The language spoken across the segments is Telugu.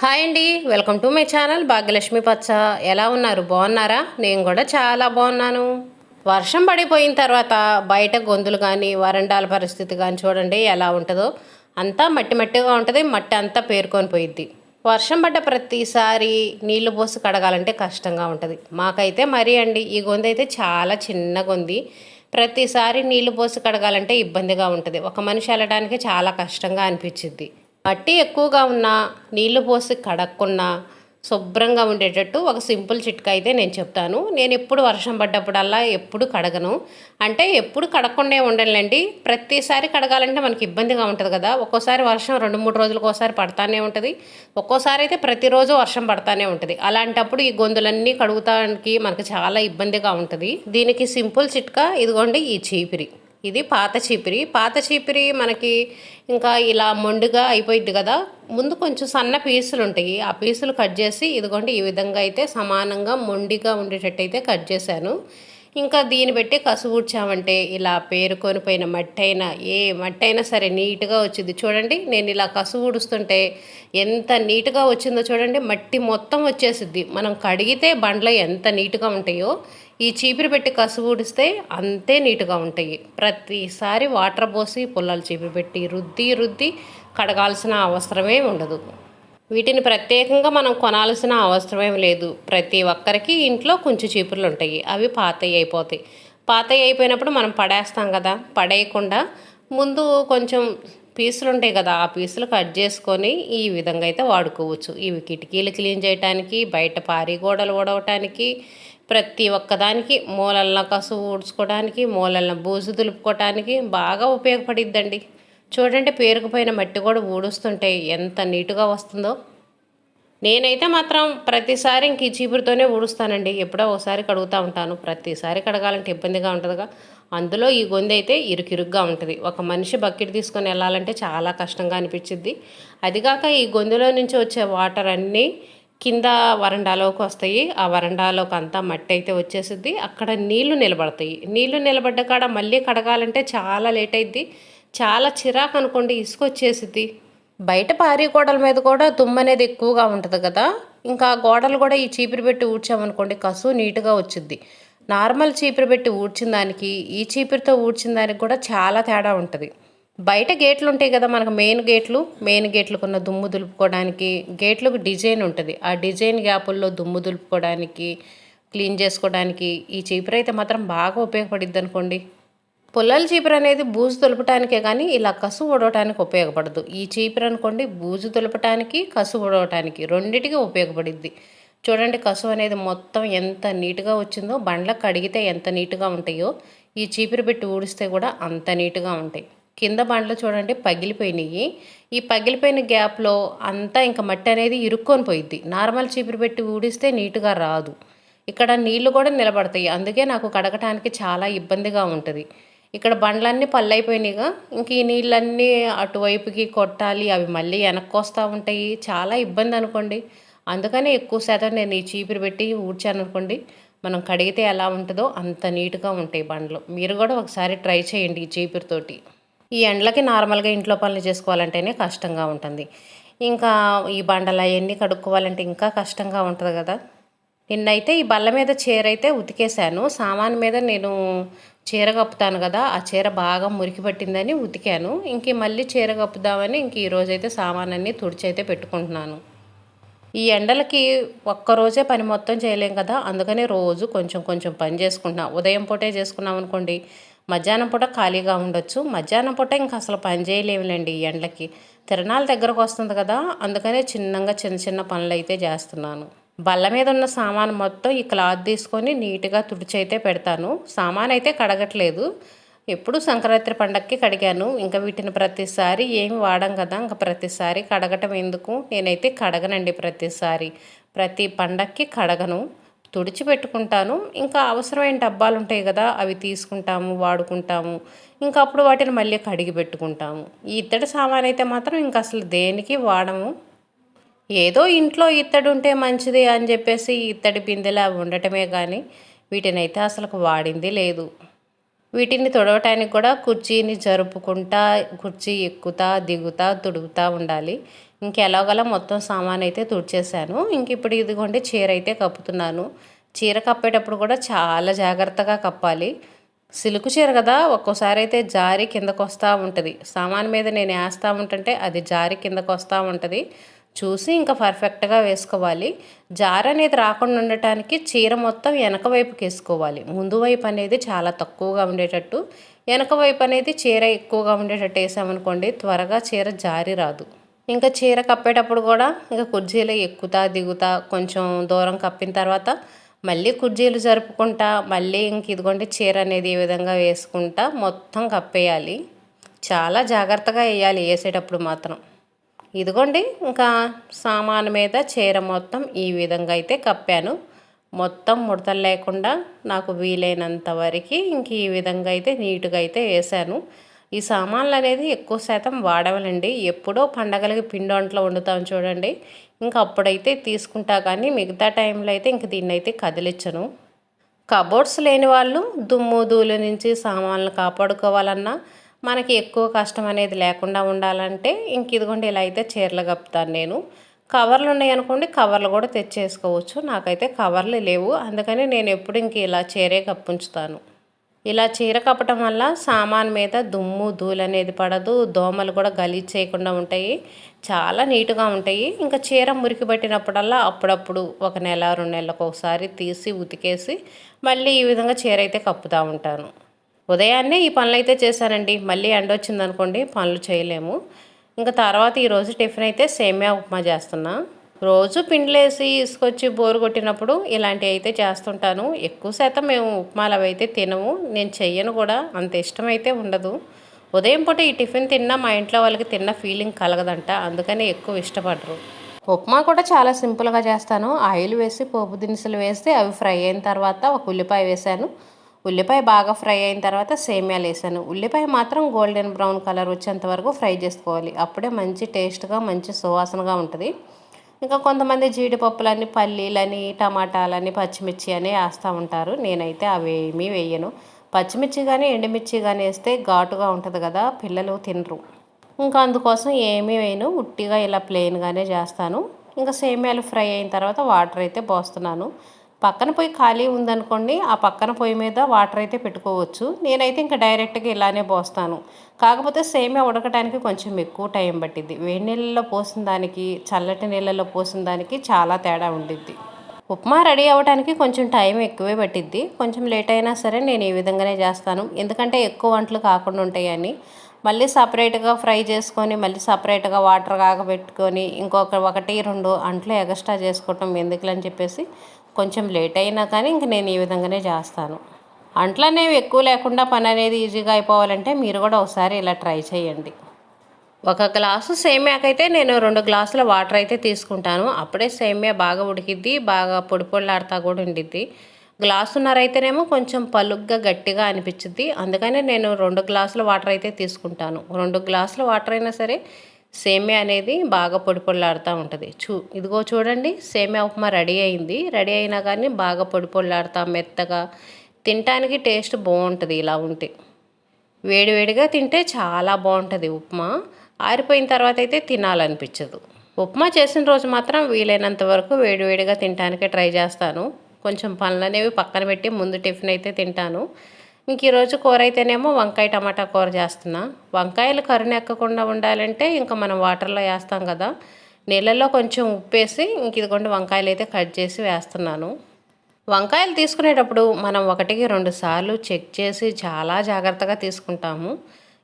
హాయ్ అండి welcome to my channel Bhagyalakshmi పచ్చ. ఎలా ఉన్నారు? బాగున్నారా? నేను కూడా చాలా బాగున్నాను. వర్షం పడిపోయిన తర్వాత బయట గొంతులు కానీ వరండాల పరిస్థితి కానీ చూడండి ఎలా ఉంటుందో. అంతా మట్టి మట్టిగా ఉంటుంది మట్టి అంతా పేరుకొని పోయిద్ది. వర్షం పడ్డ ప్రతిసారి నీళ్ళు పోసి కడగాలంటే కష్టంగా ఉంటుంది. మాకైతే మరీ అండి ఈ గొంతు అయితే చాలా చిన్నగా ఉంది ప్రతిసారి నీళ్ళు పోసి కడగాలంటే ఇబ్బందిగా ఉంటుంది. ఒక మనిషి వెళ్ళడానికి చాలా కష్టంగా అనిపించింది మట్టి ఎక్కువగా ఉన్నా నీళ్ళు పోసి కడక్కున్నా శుభ్రంగా ఉండేటట్టు ఒక సింపుల్ చిట్కా అయితే నేను చెప్తాను. నేను ఎప్పుడు వర్షం పడ్డప్పుడల్లా ఎప్పుడు కడగను. అంటే ఎప్పుడు కడగకుండా ఉండనులేండి ప్రతిసారి కడగాలంటే మనకి ఇబ్బందిగా ఉంటుంది కదా. ఒక్కోసారి వర్షం రెండు మూడు రోజులకు ఒకసారి పడతానే ఉంటుంది. ఒక్కోసారి అయితే ప్రతిరోజు వర్షం పడతానే ఉంటుంది. అలాంటప్పుడు ఈ గొంతులన్నీ కడుగుతానికి మనకు చాలా ఇబ్బందిగా ఉంటుంది. దీనికి సింపుల్ చిట్కా ఇదిగోండి ఈ చీపిరి. ఇది పాత చీపిరి. పాత చీపిరి మనకి ఇంకా ఇలా మొండుగా అయిపోయింది కదా. ముందు కొంచెం సన్న పీసులు ఉంటాయి. ఆ పీసులు కట్ చేసి ఇదిగోండి ఈ విధంగా అయితే సమానంగా మొండిగా ఉండేటట్టు అయితే కట్ చేశాను. ఇంకా దీన్ని పెట్టి కసు ఊడ్చామంటే ఇలా పేరుకొని పోయిన మట్టి అయినా ఏ మట్టి అయినా సరే నీట్గా వచ్చింది. చూడండి నేను ఇలా కసు ఊడుస్తుంటే ఎంత నీట్గా వచ్చిందో చూడండి మట్టి మొత్తం వచ్చేసిద్ది. మనం కడిగితే బండ్లు ఎంత నీట్గా ఉంటాయో ఈ చీపిరి పెట్టి కసు ఊడిస్తే అంతే నీట్గా ఉంటాయి. ప్రతిసారి వాటర్ పోసి పుల్లలు చీపిరి పెట్టి రుద్ది రుద్ది కడగాల్సిన అవసరమే ఉండదు. వీటిని ప్రత్యేకంగా మనం కొనాల్సిన అవసరమేం లేదు. ప్రతి ఒక్కరికి ఇంట్లో కొంచెం చీపుర్లు ఉంటాయి. అవి పాతవి అయిపోతాయి. పాతవి అయిపోయినప్పుడు మనం పడేస్తాం కదా పడేయకుండా ముందు కొంచెం పీసులు ఉంటాయి కదా ఆ పీసులు కట్ చేసుకొని ఈ విధంగా అయితే వాడుకోవచ్చు. ఇవి కిటికీలు క్లీన్ చేయడానికి బయట పారి గోడలు ఓడవటానికి ప్రతి ఒక్కదానికి మూలల్లో కసు ఊడ్చుకోవడానికి మూలల్లో బూజు దులుపుకోవటానికి బాగా ఉపయోగపడిద్దండి. చూడండి పేరుకుపోయిన మట్టి కూడా ఊడుస్తుంటే ఎంత నీటుగా వస్తుందో. నేనైతే మాత్రం ప్రతిసారి ఇంక ఈ చీపురుతోనే ఊడుస్తానండి. ఎప్పుడో ఒకసారి కడుగుతూ ఉంటాను. ప్రతిసారి కడగాలంటే ఇబ్బందిగా ఉంటుందిగా. అందులో ఈ గొంతు అయితే ఇరుకిరుగ్గా ఉంటుంది. ఒక మనిషి బకెట్ తీసుకొని వెళ్ళాలంటే చాలా కష్టంగా అనిపించింది అదిగాక ఈ గొంతులో నుంచి వచ్చే వాటర్ అన్నీ కింద వరండాలోకి వస్తాయి. ఆ వరండాలోకి అంతా మట్టి అయితే వచ్చేసిద్ది. అక్కడ నీళ్ళు నిలబడతాయి. నీళ్ళు నిలబడ్డ కాడ మళ్ళీ కడగాలంటే చాలా లేట్ అయింది చాలా చిరాకు అనుకోండి ఇసుక వచ్చేసిద్ది బయట పారీ గోడల మీద కూడా దుమ్ము అనేది ఎక్కువగా ఉంటుంది కదా. ఇంకా గోడలు కూడా ఈ చీపిరి పెట్టి ఊడ్చామనుకోండి కసు నీట్గా వచ్చింది నార్మల్ చీపిరి పెట్టి ఊడ్చిన దానికి ఈ చీపిరితో ఊడ్చిన దానికి కూడా చాలా తేడా ఉంటుంది. బయట గేట్లు ఉంటాయి కదా మనకు మెయిన్ గేట్లు మెయిన్ గేట్లకున్న దుమ్ము దులుపుకోవడానికి గేట్లకు డిజైన్ ఉంటుంది. ఆ డిజైన్ గ్యాపుల్లో దుమ్ము దులుపుకోవడానికి క్లీన్ చేసుకోవడానికి ఈ చీపురు అయితే మాత్రం బాగా ఉపయోగపడిద్ది అనుకోండి. పుల్లల చీపురు అనేది బూజు తొలపటానికే కానీ ఇలా కసు ఉడవటానికి ఉపయోగపడదు. ఈ చీపురు అనుకోండి బూజు తొలపటానికి కసు ఉడవటానికి రెండిటికి ఉపయోగపడిద్ది. చూడండి కసు అనేది మొత్తం ఎంత నీట్గా వచ్చిందో బండ్లకు కడిగితే ఎంత నీట్గా ఉంటాయో ఈ చీపురు పెట్టి ఊడిస్తే కూడా అంత నీట్గా ఉంటాయి. కింద బండ్లు చూడండి పగిలిపోయినాయి. ఈ పగిలిపోయిన గ్యాప్లో అంతా ఇంకా మట్టి అనేది ఇరుక్కొని పోయిద్ది. నార్మల్ చీపురు పెట్టి ఊడిస్తే నీట్గా రాదు. ఇక్కడ నీళ్ళు కూడా నిలబడతాయి. అందుకే నాకు కడగటానికి చాలా ఇబ్బందిగా ఉంటుంది. ఇక్కడ బండ్లన్నీ పల్లైపోయినాయిగా ఇంక ఈ నీళ్ళన్నీ అటువైపుకి కొట్టాలి. అవి మళ్ళీ వెనక్కి ఉంటాయి. చాలా ఇబ్బంది అనుకోండి. అందుకనే ఎక్కువ శాతం నేను ఈ చీపురు పెట్టి ఊడ్చాను అనుకోండి. మనం కడిగితే ఎలా ఉంటుందో అంత నీట్గా ఉంటాయి బండ్లు. మీరు కూడా ఒకసారి ట్రై చేయండి ఈ చీపురుతోటి. ఈ ఎండలకి నార్మల్గా ఇంట్లో పనులు చేసుకోవాలంటేనే కష్టంగా ఉంటుంది. ఇంకా ఈ బండలు అవన్నీ కడుక్కోవాలంటే ఇంకా కష్టంగా ఉంటుంది కదా. నిన్నైతే ఈ బల్ల మీద చీర అయితే ఉతికేశాను. సామాన్ మీద నేను చీర కప్పుతాను కదా ఆ చీర బాగా మురికి పట్టిందని ఉతికాను. ఇంక మళ్ళీ చీర కప్పుదామని ఇంక ఈరోజైతే సామాన్ అన్నీ తుడిచైతే పెట్టుకుంటున్నాను. ఈ ఎండలకి ఒక్కరోజే పని మొత్తం చేయలేం కదా అందుకని రోజు కొంచెం కొంచెం పని చేసుకుంటున్నా. ఉదయం పూటే చేసుకున్నాం అనుకోండి మధ్యాహ్నం పూట ఖాళీగా ఉండొచ్చు. మధ్యాహ్నం పూట ఇంకా అసలు పని చేయలేములేండి ఈ ఎండలకి. తిరణాల దగ్గరకు వస్తుంది కదా అందుకనే చిన్నగా చిన్న చిన్న పనులు అయితే చేస్తున్నాను. బల్ల మీద ఉన్న సామాన్ మొత్తం ఈ క్లాత్ తీసుకొని నీట్గా తుడిచైతే పెడతాను. సామాన్ అయితే కడగట్లేదు. ఎప్పుడు సంక్రాంతి పండగకి కడిగాను. ఇంకా వీటిని ప్రతిసారి ఏమి వాడం కదా ఇంకా ప్రతిసారి కడగటం ఎందుకు? నేనైతే కడగనండి ప్రతిసారి. ప్రతి పండక్కి కడగను. తుడిచి పెట్టుకుంటాను ఇంకా అవసరమైన డబ్బాలు ఉంటాయి కదా అవి తీసుకుంటాము వాడుకుంటాము. ఇంకా అప్పుడు వాటిని మళ్ళీ కడిగి పెట్టుకుంటాము. ఈ ఇత్తడి సామాన్ అయితే మాత్రం ఇంకా అసలు దేనికి వాడము. ఏదో ఇంట్లో ఇత్తడి ఉంటే మంచిది అని చెప్పేసి ఇత్తడి బిందెలా ఉండటమే కానీ వీటినైతే అసలు వాడింది లేదు. వీటిని తుడవటానికి కూడా కుర్చీని జరుపుకుంటా కుర్చీ ఎక్కుతా దిగుతా తుడుగుతూ ఉండాలి. ఇంకెలాగలా మొత్తం సామాన్ అయితే తుడిచేశాను. ఇంక ఇప్పుడు ఇదిగోండి చీర అయితే కప్పుతున్నాను. చీర కప్పేటప్పుడు కూడా చాలా జాగ్రత్తగా కప్పాలి. సిలుకు చీర కదా ఒక్కోసారి అయితే జారి కిందకు వస్తూ ఉంటుంది. సామాన్ మీద నేను వేస్తూ ఉంటుంటే అది జారి కిందకు వస్తూ ఉంటుంది. చూసి ఇంకా పర్ఫెక్ట్గా వేసుకోవాలి. జార అనేది రాకుండా ఉండటానికి చీర మొత్తం వెనక వైపుకి వేసుకోవాలి. ముందు వైపు అనేది చాలా తక్కువగా ఉండేటట్టు వెనక వైపు అనేది చీర ఎక్కువగా ఉండేటట్టు వేసామనుకోండి త్వరగా చీర జారి రాదు. ఇంకా చీర కప్పేటప్పుడు కూడా ఇంకా కుర్జీలు ఎక్కుతా దిగుతా కొంచెం దూరం కప్పిన తర్వాత మళ్ళీ కుర్జీలు జరుపుకుంటా మళ్ళీ ఇంక ఇదిగోండి చీర అనేది ఈ విధంగా వేసుకుంటా మొత్తం కప్పేయాలి. చాలా జాగ్రత్తగా వేయాలి వేసేటప్పుడు మాత్రం. ఇదిగోండి ఇంకా సామాను మీద చీర మొత్తం ఈ విధంగా అయితే కప్పాను. మొత్తం ముడతలు లేకుండా నాకు వీలైనంత వరకు ఇంక ఈ విధంగా అయితే నీట్గా అయితే వేసాను. ఈ సామాన్లు అనేది ఎక్కువ శాతం వాడవలండి ఎప్పుడో పండగలకి పిండి వంటలు వండుతాం చూడండి. ఇంకా అప్పుడైతే తీసుకుంటా కానీ మిగతా టైంలో అయితే ఇంక దీన్ని అయితే కదిలించను కబోర్డ్స్ లేని వాళ్ళు దుమ్ము ధూళి నుంచి సామాన్లు కాపాడుకోవాలన్నా మనకి ఎక్కువ కష్టం అనేది లేకుండా ఉండాలంటే ఇంక ఇదిగోండి ఇలా అయితే చీరలు కప్పుతాను నేను. కవర్లు ఉన్నాయి అనుకోండి కవర్లు కూడా తెచ్చేసుకోవచ్చు. నాకైతే కవర్లు లేవు. అందుకని నేను ఎప్పుడు ఇంక ఇలా చీరే కప్పుంచుతాను. ఇలా చీర కప్పటం వల్ల సామాన్ మీద దుమ్ము ధూళి అనేది పడదు. దోమలు కూడా గలీజ్ చేయకుండా ఉంటాయి. చాలా నీట్గా ఉంటాయి. ఇంకా చీర మురికి పట్టినప్పుడల్లా అప్పుడప్పుడు ఒక నెల రెండు నెలలకు ఒకసారి తీసి ఉతికేసి మళ్ళీ ఈ విధంగా చీర అయితే కప్పుతూ ఉంటాను. ఉదయాన్నే ఈ పనులు అయితే చేశానండి మళ్ళీ ఎండ వచ్చింది అనుకోండి పనులు చేయలేము. ఇంకా తర్వాత ఈరోజు టిఫిన్ అయితే సేమియా ఉప్మా చేస్తున్నా. రోజు పిండిలేసి ఇసుకొచ్చి బోరు కొట్టినప్పుడు ఇలాంటివి అయితే చేస్తుంటాను. ఎక్కువ శాతం మేము ఉప్మాలు అవి అయితే తినము. నేను చెయ్యను కూడా. అంత ఇష్టమైతే ఉండదు. ఉదయం పూట ఈ టిఫిన్ తిన్నా మా ఇంట్లో వాళ్ళకి తిన్న ఫీలింగ్ కలగదంట. అందుకని ఎక్కువ ఇష్టపడరు. ఉప్మా కూడా చాలా సింపుల్గా చేస్తాను. ఆయిల్ వేసి పోపు దినుసులు వేసి అవి ఫ్రై అయిన తర్వాత ఒక ఉల్లిపాయ వేసాను ఉల్లిపాయ బాగా ఫ్రై అయిన తర్వాత సేమియాలు వేసాను. ఉల్లిపాయ మాత్రం గోల్డెన్ బ్రౌన్ కలర్ వచ్చేంత వరకు ఫ్రై చేసుకోవాలి. అప్పుడే మంచి టేస్ట్గా మంచి సువాసనగా ఉంటుంది. ఇంకా కొంతమంది జీడిపప్పులని పల్లీలని టమాటాలని పచ్చిమిర్చి అని వేస్తూ ఉంటారు. నేనైతే అవి ఏమీ వేయను. పచ్చిమిర్చి కానీ ఎండుమిర్చి కానీ వేస్తే ఘాటుగా ఉంటుంది కదా పిల్లలు తినరు. ఇంకా అందుకోసం ఏమీ వేయను. ఉట్టిగా ఇలా ప్లెయిన్గానే చేస్తాను. ఇంకా సేమియాలు ఫ్రై అయిన తర్వాత వాటర్ అయితే పోస్తున్నాను. పక్కన పొయ్యి ఖాళీ ఉందనుకోండి ఆ పక్కన పొయ్యి మీద వాటర్ అయితే పెట్టుకోవచ్చు. నేనైతే ఇంకా డైరెక్ట్గా ఇలానే పోస్తాను. కాకపోతే సేమియా ఉడకడానికి కొంచెం ఎక్కువ టైం పట్టిద్ది. వేడి నీళ్ళలో పోసిన దానికి చల్లటి నీళ్ళలో పోసిన దానికి చాలా తేడా ఉండిద్ది. ఉప్మా రెడీ అవ్వడానికి కొంచెం టైం ఎక్కువే పట్టిద్ది. కొంచెం లేట్ అయినా సరే నేను ఈ విధంగానే చేస్తాను. ఎందుకంటే ఎక్కువ వంటలు కాకుండా ఉంటాయని. మళ్ళీ సపరేట్గా ఫ్రై చేసుకొని మళ్ళీ సపరేట్గా వాటర్ కాగబెట్టుకొని ఇంకొక ఒకటి రెండు అంట్లు ఎగస్ట్రా చేసుకోవటం ఎందుకులని చెప్పేసి కొంచెం లేట్ అయినా కానీ ఇంక నేను ఈ విధంగానే చేస్తాను. అంట్లనేవి ఎక్కువ లేకుండా పని అనేది ఈజీగా అయిపోవాలంటే మీరు కూడా ఒకసారి ఇలా ట్రై చేయండి. ఒక గ్లాసు సేమ్యాకైతే నేను రెండు గ్లాసుల వాటర్ అయితే తీసుకుంటాను. అప్పుడే సేమ్యా బాగా ఉడికిద్ది బాగా పొడి పొడిలాడుతా కూడా ఉండిద్ది. గ్లాసున్నర అయితేనేమో కొంచెం పలుగ్గా గట్టిగా అనిపించింది అందుకనే నేను రెండు గ్లాసుల వాటర్ అయితే తీసుకుంటాను. రెండు గ్లాసుల వాటర్ అయినా సరే సేమియా అనేది బాగా పొడి పొడిలాడుతూ ఉంటుంది. చూ ఇదిగో చూడండి సేమియా ఉప్మా రెడీ అయింది. రెడీ అయినా కానీ బాగా పొడి పొడిలాడుతా మెత్తగా. తినటానికి టేస్ట్ బాగుంటుంది ఇలా ఉంటే. వేడివేడిగా తింటే చాలా బాగుంటుంది ఉప్మా. ఆరిపోయిన తర్వాత అయితే తినాలనిపించదు. ఉప్మా చేసిన రోజు మాత్రం వీలైనంత వరకు వేడివేడిగా తినడానికే ట్రై చేస్తాను. కొంచెం పనులు అనేవి పక్కన పెట్టి ముందు టిఫిన్ అయితే తింటాను. ఇంక ఈరోజు కూర అయితేనేమో వంకాయ టమాటా కూర చేస్తున్నా. వంకాయలు కరుణ ఎక్కకుండా ఉండాలంటే ఇంకా మనం వాటర్లో వేస్తాం కదా. నీళ్ళల్లో కొంచెం ఉప్పేసి ఇంక ఇదిగోండి వంకాయలు అయితే కట్ చేసి వేస్తున్నాను. వంకాయలు తీసుకునేటప్పుడు మనం ఒకటికి రెండు సార్లు చెక్ చేసి చాలా జాగ్రత్తగా తీసుకుంటాము.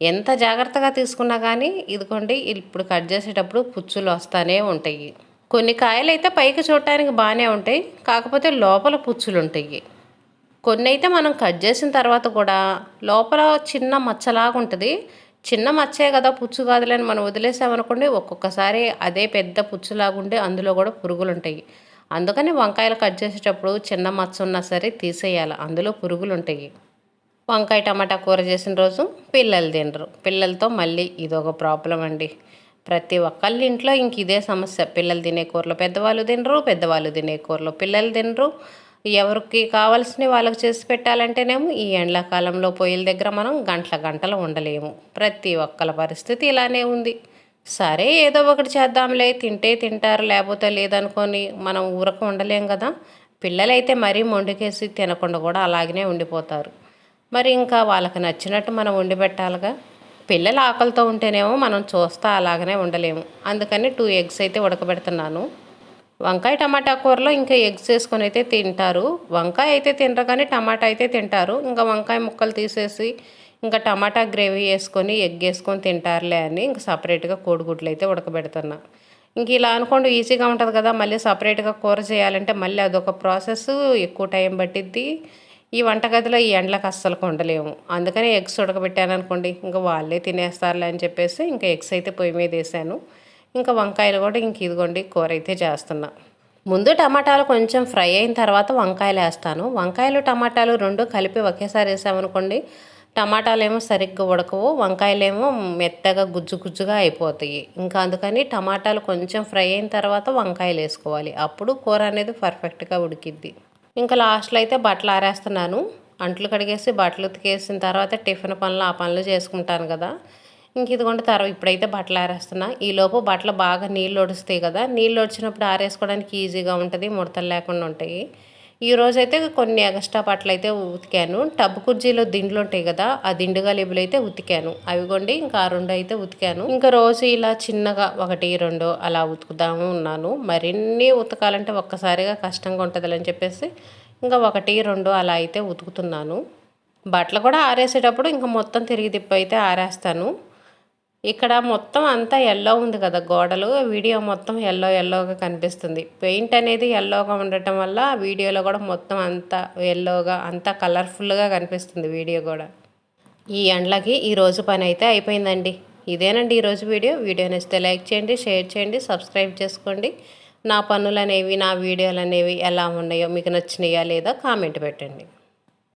ఎంత జాగ్రత్తగా తీసుకున్నా కానీ ఇదిగోండి ఇప్పుడు కట్ చేసేటప్పుడు పుచ్చులు వస్తూనే ఉంటాయి. కొన్ని కాయలు అయితే పైకి చూడటానికి బాగానే ఉంటాయి. కాకపోతే లోపల పుచ్చులు ఉంటాయి. కొన్ని అయితే మనం కట్ చేసిన తర్వాత కూడా లోపల చిన్న మచ్చలాగా ఉంటుంది. చిన్న మచ్చే కదా పుచ్చు గాదులని మనం వదిలేసామనుకోండి ఒక్కొక్కసారి అదే పెద్ద పుచ్చులాగా అందులో కూడా పురుగులు ఉంటాయి అందుకని వంకాయలు కట్ చేసేటప్పుడు చిన్న మచ్చ ఉన్నా సరే తీసేయాలి అందులో పురుగులు ఉంటాయి వంకాయ టమాటా కూర చేసిన రోజు పిల్లలు తినరు. పిల్లలతో మళ్ళీ ఇదొక ప్రాబ్లం అండి. ప్రతి ఒక్కళ్ళ ఇంట్లో ఇంక ఇదే సమస్య. పిల్లలు తినే కూరలో పెద్దవాళ్ళు తినరు పెద్దవాళ్ళు తినే కూరలో పిల్లలు తినరు. ఎవరికి కావాల్సినవి వాళ్ళకి చేసి పెట్టాలంటేనేమో ఈ ఎండాకాలంలో పొయ్యిల దగ్గర మనం గంటల గంటలు ఉండలేము. ప్రతి ఒక్కల పరిస్థితి ఇలానే ఉంది. సరే ఏదో ఒకటి చేద్దాంలే తింటే తింటారు లేకపోతే లేదనుకొని మనం ఊరక ఉండలేం కదా. పిల్లలైతే మరీ మొండికేసి తినకుండా కూడా అలాగనే ఉండిపోతారు. మరి ఇంకా వాళ్ళకి నచ్చినట్టు మనం వండి పెట్టాలిగా? పిల్లలు ఆకలితో ఉంటేనేమో మనం చూస్తా అలాగనే ఉండలేము. అందుకని టూ ఎగ్స్ అయితే ఉడకబెడుతున్నాను. వంకాయ టమాటా కూరలో ఇంకా ఎగ్స్ వేసుకొని అయితే తింటారు. వంకాయ అయితే తినరు కానీ టమాటా అయితే తింటారు. ఇంకా వంకాయ ముక్కలు తీసేసి ఇంకా టమాటా గ్రేవీ వేసుకొని ఎగ్ వేసుకొని తింటారులే అని ఇంకా సపరేట్గా కోడిగుడ్లు అయితే ఉడకబెడుతున్నా. ఇంక ఇలా అనుకోండి ఈజీగా ఉంటుంది కదా మళ్ళీ సపరేట్గా కూర చేయాలంటే మళ్ళీ అదొక ప్రాసెస్ ఎక్కువ టైం పట్టిద్ది. ఈ వంటగదిలో ఈ ఎండలకు అస్సలు కొండలేము. అందుకని ఎగ్స్ ఉడకబెట్టాను అనుకోండి ఇంకా వాళ్ళే తినేస్తారులే అని చెప్పేసి ఇంకా ఎగ్స్ అయితే పొయ్యి మీద వేసాను. ఇంకా వంకాయలు కూడా ఇంక ఇదిగోండి కూర అయితే చేస్తున్నా. ముందు టమాటాలు కొంచెం ఫ్రై అయిన తర్వాత వంకాయలు వేస్తాను. వంకాయలు టమాటాలు రెండు కలిపి ఒకేసారి వేసామనుకోండి టమాటాలు ఏమో సరిగ్గా ఉడకవు వంకాయలేమో మెత్తగా గుజ్జు గుజ్జుగా అయిపోతాయి. ఇంకా అందుకని టమాటాలు కొంచెం ఫ్రై అయిన తర్వాత వంకాయలు వేసుకోవాలి. అప్పుడు కూర అనేది పర్ఫెక్ట్గా ఉడికిద్ది. ఇంకా లాస్ట్లో అయితే బట్టలు ఆరేస్తున్నాను. అంట్లు కడిగేసి బట్టలు ఉతికేసిన తర్వాత టిఫిన్ పనులు ఆ పనులు చేసుకుంటాను కదా. ఇంక ఇదిగోండి తర్వాత ఇప్పుడైతే బట్టలు ఆరేస్తున్నా. ఈలోపు బట్టలు బాగా నీళ్ళు ఒడుస్తాయి కదా నీళ్ళు వచ్చినప్పుడు ఆరేసుకోవడానికి ఈజీగా ఉంటుంది ముడతలు లేకుండా ఉంటాయి. ఈ రోజైతే కొన్ని ఎగస్ట్రా బట్టలు అయితే ఉతికాను. టబ్ కుర్జీలో దిండ్లు ఉంటాయి కదా ఆ దిండుగా లేబులు అయితే ఉతికాను. అవి కొండి ఇంకా రెండు అయితే ఉతికాను. ఇంకా రోజు ఇలా చిన్నగా ఒకటి రెండు అలా ఉతుకుదాము ఉన్నాను. మరిన్ని ఉతకాలంటే ఒక్కసారిగా కష్టంగా ఉంటుంది అని చెప్పేసి ఇంకా ఒకటి రెండు అలా అయితే ఉతుకుతున్నాను. బట్టలు కూడా ఆరేసేటప్పుడు ఇంకా మొత్తం తిరిగి తిప్పి అయితే ఆరేస్తాను. ఇక్కడ మొత్తం అంతా ఎల్లో ఉంది కదా. గోడలు వీడియో మొత్తం ఎల్లో ఎల్లోగా కనిపిస్తుంది. పెయింట్ అనేది ఎల్లోగా ఉండటం వల్ల వీడియోలో కూడా మొత్తం అంతా ఎల్లోగా అంతా కలర్ఫుల్గా కనిపిస్తుంది వీడియో కూడా. ఈ ఎండ్లకి ఈరోజు పని అయితే అయిపోయిందండి. ఇదేనండి ఈరోజు వీడియో. వీడియో నచ్చితే లైక్ చేయండి షేర్ చేయండి సబ్స్క్రైబ్ చేసుకోండి. నా పనులు అనేవి నా వీడియోలు అనేవి ఎలా ఉన్నాయో మీకు నచ్చినాయా లేదా కామెంట్ పెట్టండి.